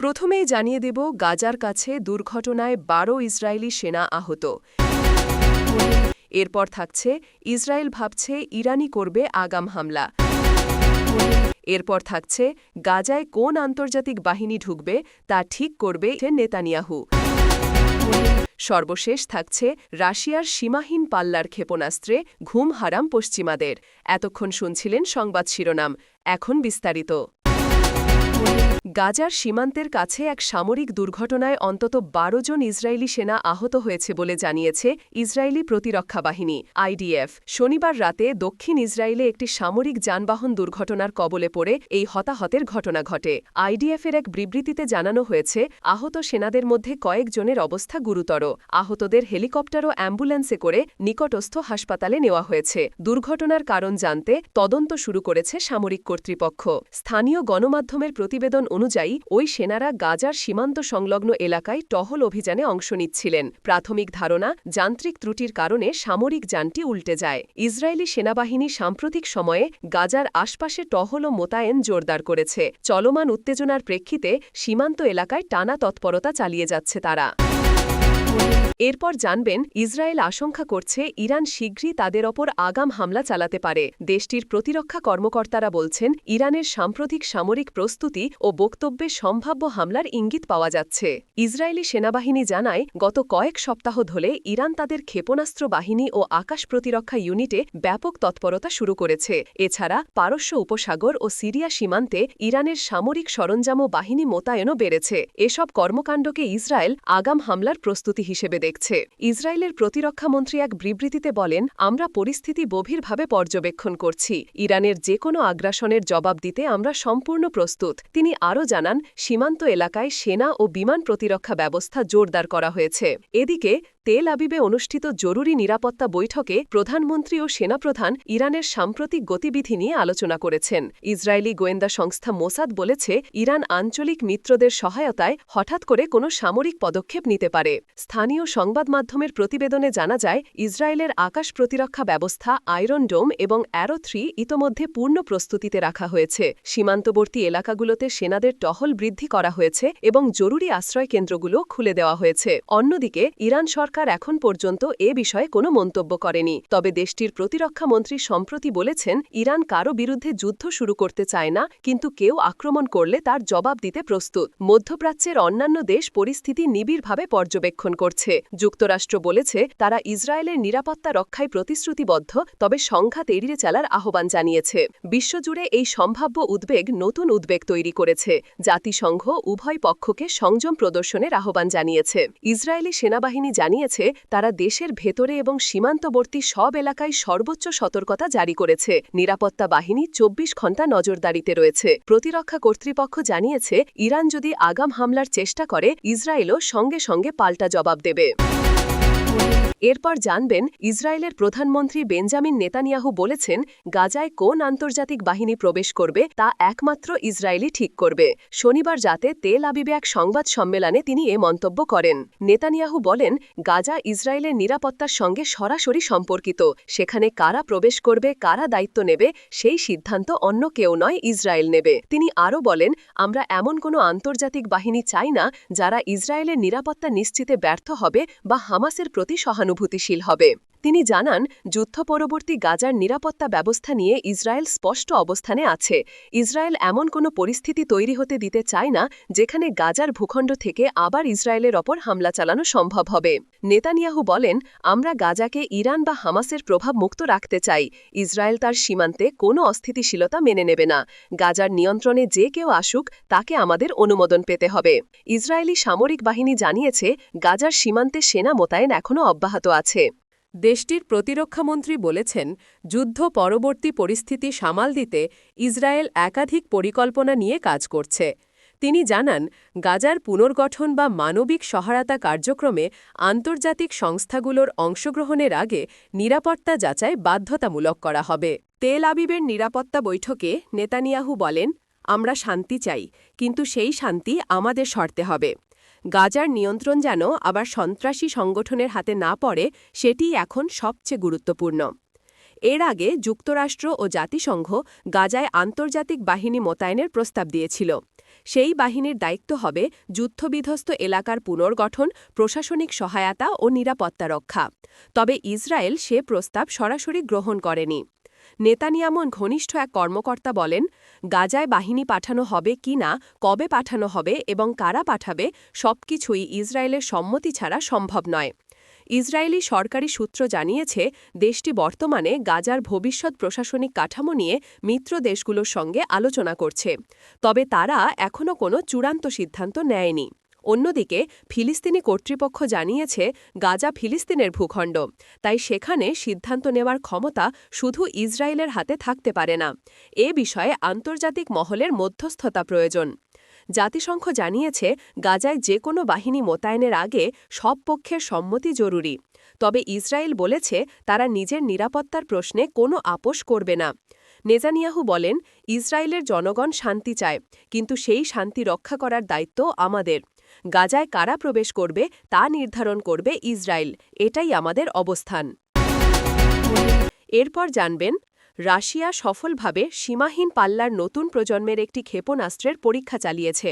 প্রথমেই জানিয়ে দেব, গাজার কাছে দুর্ঘটনায় বারো ইসরায়েলি সেনা আহত। এরপর থাকছে, ইসরায়েল ভাবছে ইরানি করবে আগাম হামলা। এরপর থাকছে, গাজায় কোন আন্তর্জাতিক বাহিনী ঢুকবে তা ঠিক করবে নেতানিয়াহু। সর্বশেষ থাকছে, রাশিয়ার সীমাহীন পাল্লার ক্ষেপণাস্ত্রে ঘুম হারাম পশ্চিমাদের। এতক্ষণ শুনছিলেন সংবাদ শিরোনাম। এখন বিস্তারিত। গাজার সীমান্তের কাছে এক সামরিক দুর্ঘটনায় অন্তত বারো জন ইসরায়েলি সেনা আহত হয়েছে বলে জানিয়েছে ইসরায়েলি প্রতিরক্ষা বাহিনী, আইডিএফ। শনিবার রাতে দক্ষিণ ইসরায়েলে একটি সামরিক যানবাহন দুর্ঘটনার কবলে পড়ে এই হতাহতের ঘটনা ঘটে। আইডিএফের এক বিবৃতিতে জানানো হয়েছে, আহত সেনাদের মধ্যে কয়েকজনের অবস্থা গুরুতর। আহতদের হেলিকপ্টার ও অ্যাম্বুলেন্সে করে নিকটস্থ হাসপাতালে নেওয়া হয়েছে। দুর্ঘটনার কারণ জানতে তদন্ত শুরু করেছে সামরিক কর্তৃপক্ষ। স্থানীয় গণমাধ্যমের প্রতিবেদন অনুযায়ী, ওই সেনারা গাজার সীমান্ত সংলগ্ন এলাকায় টহল অভিযানে অংশ নিচ্ছিলেন। প্রাথমিক ধারণা, যান্ত্রিক ত্রুটির কারণে সামরিক যানটি উল্টে যায়। ইসরায়েলি সেনাবাহিনী সাম্প্রতিক সময়ে গাজার আশপাশে টহল ও মোতায়েন জোরদার করেছে। চলমান উত্তেজনার প্রেক্ষিতে সীমান্ত এলাকায় টানা তৎপরতা চালিয়ে যাচ্ছে তারা। এরপর জানবেন, ইসরায়েল আশঙ্কা করছে ইরান শীঘ্রই তাদের ওপর আগাম হামলা চালাতে পারে। দেশটির প্রতিরক্ষা কর্মকর্তারা বলছেন, ইরানের সাম্প্রতিক সামরিক প্রস্তুতি ও বক্তব্যে সম্ভাব্য হামলার ইঙ্গিত পাওয়া যাচ্ছে। ইসরায়েলি সেনাবাহিনী জানায়, গত কয়েক সপ্তাহ ধরে ইরান তাদের ক্ষেপণাস্ত্র বাহিনী ও আকাশ প্রতিরক্ষা ইউনিটে ব্যাপক তৎপরতা শুরু করেছে। এছাড়া, পারস্য উপসাগর ও সিরিয়া সীমান্তে ইরানের সামরিক সরঞ্জাম বাহিনী মোতায়েনও বেড়েছে। এসব কর্মকাণ্ডকে ইসরায়েল আগাম হামলার প্রস্তুতি হিসেবে দেখছে। ইসরায়েলের প্রতিরক্ষামন্ত্রী এক বিবৃতিতে বলেন, আমরা পরিস্থিতি গভীরভাবে পর্যবেক্ষণ করছি। ইরানের যে কোনো আগ্রাসনের জবাব দিতে আমরা সম্পূর্ণ প্রস্তুত। তিনি আরও জানান, সীমান্ত এলাকায় সেনা ও বিমান প্রতিরক্ষা ব্যবস্থা জোরদার করা হয়েছে। এদিকে তেল আবিবে অনুষ্ঠিত জরুরি নিরাপত্তা বৈঠকে প্রধানমন্ত্রী ও সেনাপ্রধান ইরানের সাম্প্রতিক গতিবিধি নিয়ে আলোচনা করেছেন। ইসরায়েলি গোয়েন্দা সংস্থা মোসাদ বলেছে, ইরান আঞ্চলিক মিত্রদের সহায়তায় হঠাৎ করে কোনো সামরিক পদক্ষেপ নিতে পারে। স্থানীয় সংবাদ মাধ্যমের প্রতিবেদনে জানা যায়, ইসরায়েলের আকাশ প্রতিরক্ষা ব্যবস্থা আয়রন ডোম এবং অ্যারো থ্রি ইতোমধ্যে পূর্ণ প্রস্তুতিতে রাখা হয়েছে। সীমান্তবর্তী এলাকাগুলোতে সেনাদের টহল বৃদ্ধি করা হয়েছে এবং জরুরি আশ্রয় কেন্দ্রগুলো খুলে দেওয়া হয়েছে। অন্যদিকে, ইরান সরকার এখন পর্যন্ত এ বিষয়ে কোনো মন্তব্য করেনি। তবে দেশটির প্রতিরক্ষামন্ত্রী সম্প্রতি বলেছেন, ইরান কারও বিরুদ্ধে যুদ্ধ শুরু করতে চায় না, কিন্তু কেউ আক্রমণ করলে তার জবাব দিতে প্রস্তুত। মধ্যপ্রাচ্যের অন্যান্য দেশ পরিস্থিতি নিবিড়ভাবে পর্যবেক্ষণ করছে। যুক্তরাষ্ট্র বলেছে, তারা ইসরায়েলের নিরাপত্তা রক্ষায় প্রতিশ্রুতিবদ্ধ, তবে সংঘাত এড়িয়ে চালার আহ্বান জানিয়েছে। বিশ্বজুড়ে এই সম্ভাব্য উদ্বেগ নতুন উদ্বেগ তৈরি করেছে। জাতিসংঘ উভয় পক্ষকে সংযম প্রদর্শনের আহ্বান জানিয়েছে। ইসরায়েলি সেনাবাহিনী জানিয়েছে, তারা দেশের ভেতরে এবং সীমান্তবর্তী সব এলাকায় সর্বোচ্চ সতর্কতা জারি করেছে। নিরাপত্তা বাহিনী চব্বিশ ঘণ্টা নজরদারিতে রয়েছে। প্রতিরক্ষা কর্তৃপক্ষ জানিয়েছে, ইরান যদি আগাম হামলার চেষ্টা করে, ইসরায়েলও সঙ্গে সঙ্গে পাল্টা জবাব দেবে। এরপর জানবেন, ইসরায়েলের প্রধানমন্ত্রী বেঞ্জামিন নেতানিয়াহু বলেছেন, গাজায় কোন আন্তর্জাতিক বাহিনী প্রবেশ করবে তা একমাত্র ইসরায়েলি ঠিক করবে। শনিবার রাতে তেল আবিবে এক সংবাদ সম্মেলনে তিনি এ মন্তব্য করেন। নেতানিয়াহু বলেন, গাজা ইসরায়েলের নিরাপত্তার সঙ্গে সরাসরি সম্পর্কিত, সেখানে কারা প্রবেশ করবে, কারা দায়িত্ব নেবে, সেই সিদ্ধান্ত অন্য কেউ নয়, ইসরায়েল নেবে। তিনি আরও বলেন, আমরা এমন কোনো আন্তর্জাতিক বাহিনী চাই না, যারা ইসরায়েলের নিরাপত্তা নিশ্চিতে ব্যর্থ হবে বা হামাসের প্রতি সহানুভূতিশীল হবে। তিনি জানান, যুদ্ধ পরবর্তী গাজার নিরাপত্তা ব্যবস্থা নিয়ে ইসরায়েল স্পষ্ট অবস্থানে আছে। ইসরায়েল এমন কোনো পরিস্থিতি তৈরি হতে দিতে চায় না, যেখানে গাজার ভূখণ্ড থেকে আবার ইসরায়েলের ওপর হামলা চালানো সম্ভব হবে। নেতানিয়াহু বলেন, আমরা গাজাকে ইরান বা হামাসের প্রভাব মুক্ত রাখতে চাই। ইসরায়েল তার সীমান্তে কোনো অস্থিতিশীলতা মেনে নেবে না। গাজার নিয়ন্ত্রণে যে কেউ আসুক, তাকে আমাদের অনুমোদন পেতে হবে। ইসরায়েলি সামরিক বাহিনী জানিয়েছে, গাজার সীমান্তে সেনা মোতায়েন এখনও অব্যাহত আছে। দেশটির প্রতিরক্ষামন্ত্রী বলেছেন, যুদ্ধ পরবর্তী পরিস্থিতি সামাল দিতে ইসরায়েল একাধিক পরিকল্পনা নিয়ে কাজ করছে। তিনি জানান, গাজার পুনর্গঠন বা মানবিক সহায়তা কার্যক্রমে আন্তর্জাতিক সংস্থাগুলোর অংশগ্রহণের আগে নিরাপত্তা যাচাই বাধ্যতামূলক করা হবে। তেল আবিবের নিরাপত্তা বৈঠকে নেতানিয়াহু বলেন, আমরা শান্তি চাই, কিন্তু সেই শান্তি আমাদের শর্তে হবে। গাজার নিয়ন্ত্রণ যেন আবার সন্ত্রাসী সংগঠনের হাতে না পড়ে সেটি এখন সবচেয়ে গুরুত্বপূর্ণ। এর আগে যুক্তরাষ্ট্র ও জাতিসংঘ গাজায় আন্তর্জাতিক বাহিনী মোতায়েনের প্রস্তাব দিয়েছিল। সেই বাহিনীর দায়িত্ব হবে যুদ্ধবিধ্বস্ত এলাকার পুনর্গঠন, প্রশাসনিক সহায়তা ও নিরাপত্তা রক্ষা। তবে ইসরায়েল সে প্রস্তাব সরাসরি গ্রহণ করেনি। নেতানিয়ামন ঘনিষ্ঠ এক কর্মকর্তা বলেন, গাজায় বাহিনী পাঠানো হবে কি না, কবে পাঠানো হবে এবং কারা পাঠাবে, সবকিছুই ইসরায়েলের সম্মতি ছাড়া সম্ভব নয়। ইসরায়েলি সরকারি সূত্র জানিয়েছে, দেশটি বর্তমানে গাজার ভবিষ্যৎ প্রশাসনিক কাঠামো নিয়ে মিত্র দেশগুলোর সঙ্গে আলোচনা করছে। তবে তারা এখনও কোনো চূড়ান্ত সিদ্ধান্ত নেয়নি। অন্যদিকে, ফিলিস্তিনি কর্তৃপক্ষ জানিয়েছে, গাজা ফিলিস্তিনের ভূখণ্ড, তাই সেখানে সিদ্ধান্ত নেওয়ার ক্ষমতা শুধু ইসরায়েলের হাতে থাকতে পারে না। এ বিষয়ে আন্তর্জাতিক মহলের মধ্যস্থতা প্রয়োজন। জাতিসংঘ জানিয়েছে, গাজায় যে কোনো বাহিনী মোতায়েনের আগে সব পক্ষের সম্মতি জরুরি। তবে ইসরায়েল বলেছে, তারা নিজের নিরাপত্তার প্রশ্নে কোনো আপোষ করবে না। নেজানিয়াহু বলেন, ইসরায়েলের জনগণ শান্তি চায়, কিন্তু সেই শান্তি রক্ষা করার দায়িত্ব আমাদের। গাজায় কারা প্রবেশ করবে তা নির্ধারণ করবে ইসরায়েল। এটাই আমাদের অবস্থান। এরপর জানবেন, রাশিয়া সফলভাবে সীমাহীন পাল্লার নতুন প্রজন্মের একটি ক্ষেপণাস্ত্রের পরীক্ষা চালিয়েছে।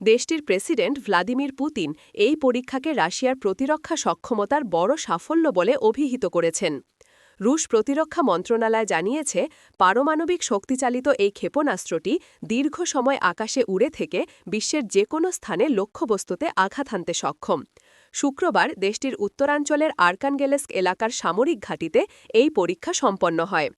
দেশটির প্রেসিডেন্ট ভ্লাদিমির পুতিন এই পরীক্ষাকে রাশিয়ার প্রতিরক্ষা সক্ষমতার বড় সাফল্য বলে অভিহিত করেছেন। রুশ প্রতিরক্ষা মন্ত্রণালয় জানিয়েছে, পারমাণবিক শক্তিচালিত এই ক্ষেপণাস্ত্রটি দীর্ঘ সময় আকাশে উড়ে থেকে বিশ্বের যে কোনো স্থানে লক্ষ্যবস্তুতে আঘাত হানতে সক্ষম। শুক্রবার দেশটির উত্তরাঞ্চলের আর্কানগেলেস্ক এলাকার সামরিক ঘাঁটিতে এই পরীক্ষা সম্পন্ন হয়।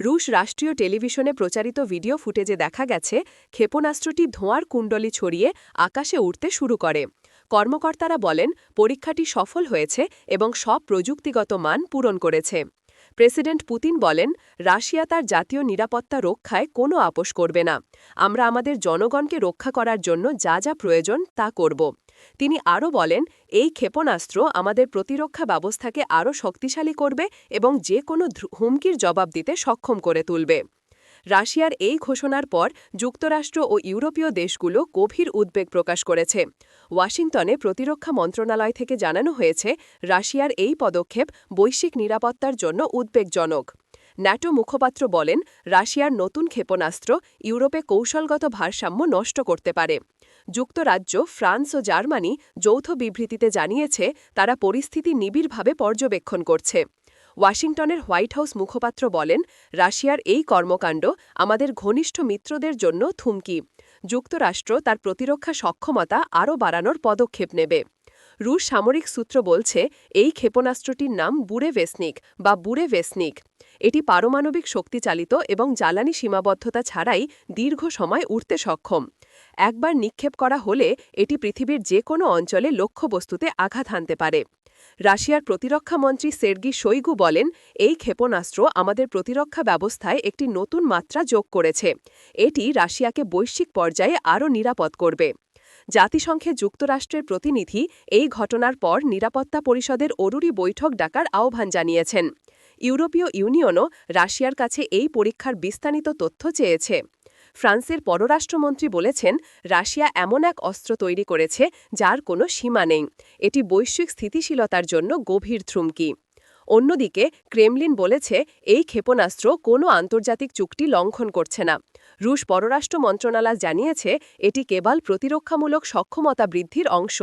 রুশ রাষ্ট্রীয় টেলিভিশনে প্রচারিত ভিডিও ফুটেজে দেখা গেছে, ক্ষেপণাস্ত্রটি ধোঁয়ার কুণ্ডলি ছড়িয়ে আকাশে উঠতে শুরু করে। কর্মকর্তারা বলেন, পরীক্ষাটি সফল হয়েছে এবং সব প্রযুক্তিগত মান পূরণ করেছে। প্রেসিডেন্ট পুতিন বলেন, রাশিয়া তার জাতীয় নিরাপত্তা রক্ষায় কোনো আপোষ করবে না। আমরা আমাদের জনগণকে রক্ষা করার জন্য যা যা প্রয়োজন তা করব। তিনি আরও বলেন, এই ক্ষেপণাস্ত্র আমাদের প্রতিরক্ষা ব্যবস্থাকে আরও শক্তিশালী করবে এবং যে কোনো হুমকির জবাব দিতে সক্ষম করে তুলবে। রাশিয়ার এই ঘোষণার পর যুক্তরাষ্ট্র ও ইউরোপীয় দেশগুলো গভীর উদ্বেগ প্রকাশ করেছে। ওয়াশিংটনে প্রতিরক্ষা মন্ত্রণালয় থেকে জানানো হয়েছে, রাশিয়ার এই পদক্ষেপ বৈশ্বিক নিরাপত্তার জন্য উদ্বেগজনক। ন্যাটো মুখপাত্র বলেন, রাশিয়ার নতুন ক্ষেপণাস্ত্র ইউরোপে কৌশলগত ভারসাম্য নষ্ট করতে পারে। যুক্তরাজ্য, ফ্রান্স ও জার্মানি যৌথ বিবৃতিতে জানিয়েছে, তারা পরিস্থিতি নিবিড়ভাবে পর্যবেক্ষণ করছে। ওয়াশিংটনের হোয়াইট হাউস মুখপাত্র বলেন, রাশিয়ার এই কর্মকাণ্ড আমাদের ঘনিষ্ঠ মিত্রদের জন্য থুমকি। যুক্তরাষ্ট্র তার প্রতিরক্ষা সক্ষমতা আরও বাড়ানোর পদক্ষেপ নেবে। রুশ সামরিক সূত্র বলছে, এই ক্ষেপণাস্ত্রটির নাম বুড়ে ভেসনিক বা বুড়ে ভেসনিক এটি পারমাণবিক শক্তিচালিত এবং জ্বালানি সীমাবদ্ধতা ছাড়াই দীর্ঘ সময় উঠতে সক্ষম। একবার নিক্ষেপ করা হলে এটি পৃথিবীর যে কোনো অঞ্চলে লক্ষ্যবস্তুতে আঘাত হানতে পারে। রাশিয়ার প্রতিরক্ষামন্ত্রী সের্গি শৈগু বলেন, এই ক্ষেপণাস্ত্র আমাদের প্রতিরক্ষা ব্যবস্থায় একটি নতুন মাত্রা যোগ করেছে। এটি রাশিয়াকে বৈশ্বিক পর্যায়ে আরও নিরাপদ করবে। জাতিসংঘে যুক্তরাষ্ট্রের প্রতিনিধি এই ঘটনার পর নিরাপত্তা পরিষদের অরুরি বৈঠক ডাকার আহ্বান জানিয়েছেন। ইউরোপীয় ইউনিয়নও রাশিয়ার কাছে এই পরীক্ষার বিস্তারিত তথ্য চেয়েছে। ফ্রান্সের পররাষ্ট্রমন্ত্রী বলেছেন, রাশিয়া এমন এক অস্ত্র তৈরি করেছে যার কোনো সীমা নেই। এটি বৈশ্বিক স্থিতিশীলতার জন্য গভীর থ্রুমকি। অন্যদিকে, ক্রেমলিন বলেছে, এই ক্ষেপণাস্ত্র কোনো আন্তর্জাতিক চুক্তি লঙ্ঘন করছে না। রুশ পররাষ্ট্র মন্ত্রণালয় জানিয়েছে, এটি কেবল প্রতিরক্ষামূলক সক্ষমতা বৃদ্ধির অংশ।